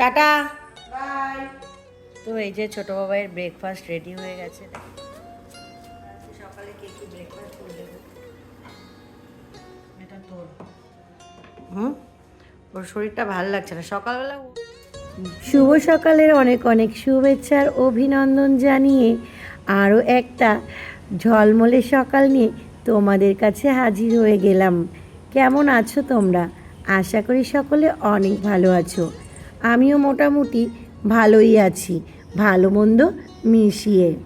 Tata. By. তো এই যে ছোট বাবাইয়ের ব্রেকফাস্ট রেডি হয়ে গেছে। সকালে কে কি ব্রেকফাস্ট করে দেবো? এটা তোর। হুম? ওর শরীরটা ভালো লাগছে না। সকালবেলা শুভ সকালের অনেক অনেক শুভেচ্ছার অভিনন্দন জানিয়ে আরও একটা ঝলমলে সকাল নিয়ে তোমাদের কাছে হাজির হয়ে গেলাম। কেমন আছো তোমরা? আশা করি সকলে অনেক ভালো আছো। আমিও মোটামুটি ভালোই আছি ভালো মন্দ মিশিয়ে।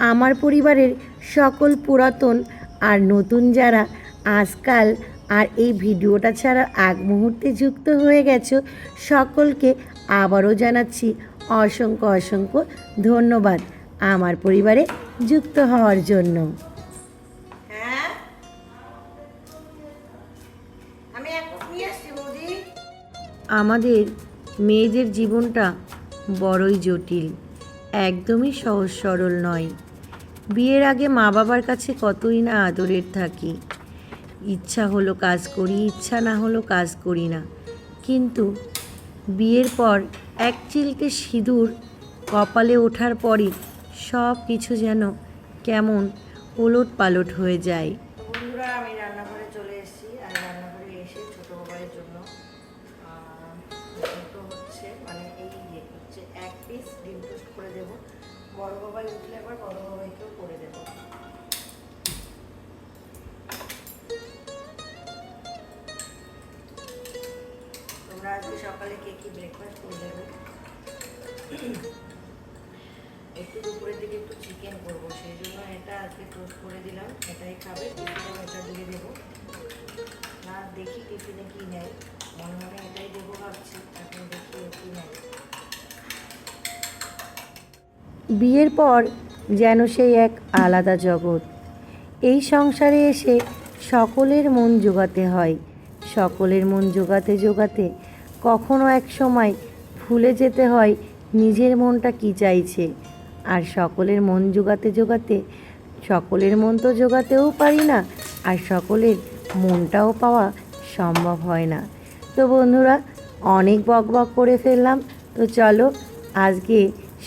আমার পরিবারের সকল পুরাতন আর নতুন যারা আজকাল আর এই ভিডিওটা ছাড়া আগ মুহূর্তে যুক্ত হয়ে গেছো সকলকে আবারও জানাচ্ছি অসংখ্য অসংখ্য ধন্যবাদ আমার পরিবারে যুক্ত হওয়ার জন্য। হ্যাঁ? আমাদের মেয়েদের জীবনটা বড়ই জটিল, একদমই সহজ সরল নয়। বিয়ের আগে মা বাবার কাছে কতই না আদরের থাকি। ইচ্ছা হলো কাজ করি, ইচ্ছা না হলো কাজ করি না। কিন্তু বিয়ের পর এক চিলতে সিঁদুর কপালে ওঠার পরই সব কিছু যেন কেমন ওলট পালট হয়ে যায়। বাবাই উঠলে আবার বড় বাবাইকেও করে দেব তোমরা আজকে সকালে কে কি ব্রেকফাস্ট করে দেবে একটু দুপুরের দিকে একটু চিকেন করব, সেই জন্য এটা আজকে টোস্ট করে দিলাম। এটাই খাবে এটা দিয়ে দেবো। না, দেখি টিফিনে কি নেয়। মনে মনে এটাই দেবো ভাবছি এখন দেখি ও কি নেয় বিয়ের পর যেন সেই এক আলাদা জগৎ। এই সংসারে এসে সকলের মন জোগাতে হয়। সকলের মন জোগাতে জোগাতে কখনো এক সময় ভুলে যেতে হয় নিজের মনটা কি চাইছে। আর সকলের মন জোগাতে জোগাতে, সকলের মন তো জোগাতেও পারি না, আর সকলের মনটাও পাওয়া সম্ভব হয় না। তো বন্ধুরা, অনেক বক বক করে ফেললাম। তো চলো, আজকে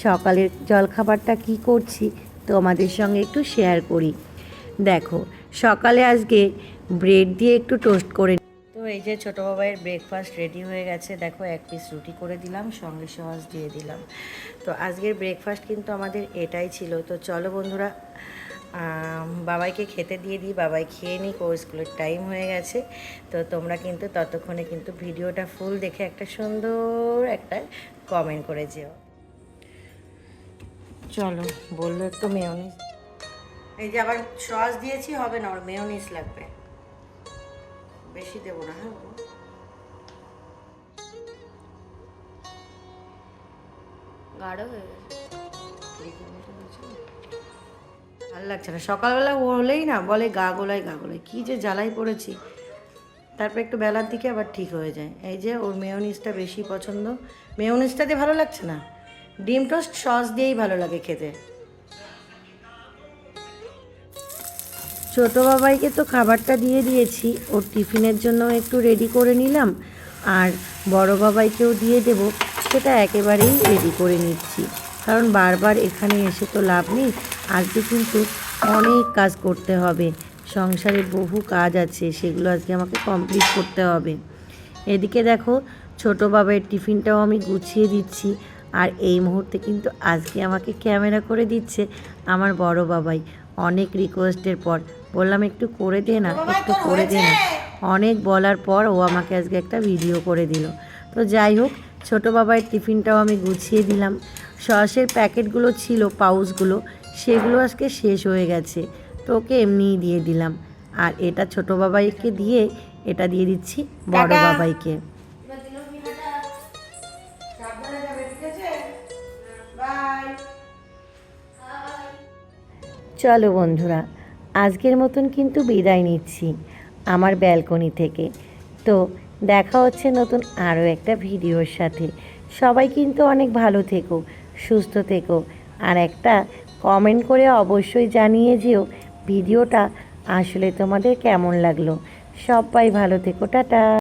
সকালের জলখাবারটা কি করছি তোমাদের সঙ্গে একটু শেয়ার করি। দেখো, সকালে আজকে ব্রেড দিয়ে একটু টোস্ট করে তো এই যে ছোটো বাবাইয়ের ব্রেকফাস্ট রেডি হয়ে গেছে, দেখো এক পিস রুটি করে দিলাম, সঙ্গে সস দিয়ে দিলাম। তো আজকের ব্রেকফাস্ট কিন্তু আমাদের এটাই ছিল। তো চলো বন্ধুরা বাবাইকে খেতে দিয়ে দিই। বাবাই খেয়ে নিক ও স্কুলের টাইম হয়ে গেছে। তো তোমরা কিন্তু ততক্ষণে কিন্তু ভিডিওটা ফুল দেখে একটা সুন্দর একটা কমেন্ট করে যেও। চলো, বলল একটু মেয়নিস এই যে আবার সস দিয়েছি, হবে না, ওর মেয়নিস লাগবে। বেশি দেবো না হ্যাঁ। গাঢ় হয়ে লাগছে না। সকালবেলা হলেই না, বলে গা গোলায় গা গোলায়। কী যে জ্বালাই পড়েছি। তারপর একটু বেলার দিকে আবার ঠিক হয়ে যায়। এই যে ওর মেয়নিসটা বেশি পছন্দ। মেয়নিসটা দিয়ে ভালো লাগছে না? ডিম টোস্ট সস দিয়েই ভালো লাগে খেতে। ছোটো বাবাইকে তো খাবারটা দিয়ে দিয়েছি, ওর টিফিনের জন্য একটু রেডি করে নিলাম, আর বড় বাবাইকেও দিয়ে দেব, সেটা একেবারেই রেডি করে নিচ্ছি। কারণ বারবার এখানে এসে তো লাভ নেই, আজকে কিন্তু অনেক কাজ করতে হবে, সংসারে বহু কাজ আছে, সেগুলো আজকে আমাকে কমপ্লিট করতে হবে। এদিকে দেখো, ছোট বাবার টিফিনটাও আমি গুছিয়ে দিচ্ছি আর এই মুহূর্তে কিন্তু আজকে আমাকে ক্যামেরা করে দিচ্ছে আমার বড় বাবাই। অনেক রিকোয়েস্টের পর বললাম একটু করে দে না একটু করে দে না। অনেক বলার পর ও আমাকে আজকে একটা ভিডিও করে দিল। তো যাই হোক ছোটো বাবার টিফিনটাও আমি গুছিয়ে দিলাম। সসের প্যাকেটগুলো ছিল পাউচগুলো সেগুলো আজকে শেষ হয়ে গেছে। তো ওকে এমনিই দিয়ে দিলাম। আর এটা ছোট বাবাইকে দিয়ে এটা দিয়ে দিচ্ছি বড়। বাবাইকে। চলো বন্ধুরা, আজকের মতন কিন্তু বিদায় নিচ্ছি আমার ব্যালকনি থেকে। তো দেখা হচ্ছে নতুন আরও একটা ভিডিওর সাথে। সবাই কিন্তু অনেক ভালো থেকো, সুস্থ থেকো, আর একটা কমেন্ট করে অবশ্যই জানিয়ে যেও ভিডিওটা আসলে তোমাদের কেমন লাগল। সবাই ভালো থেকো, টাটা।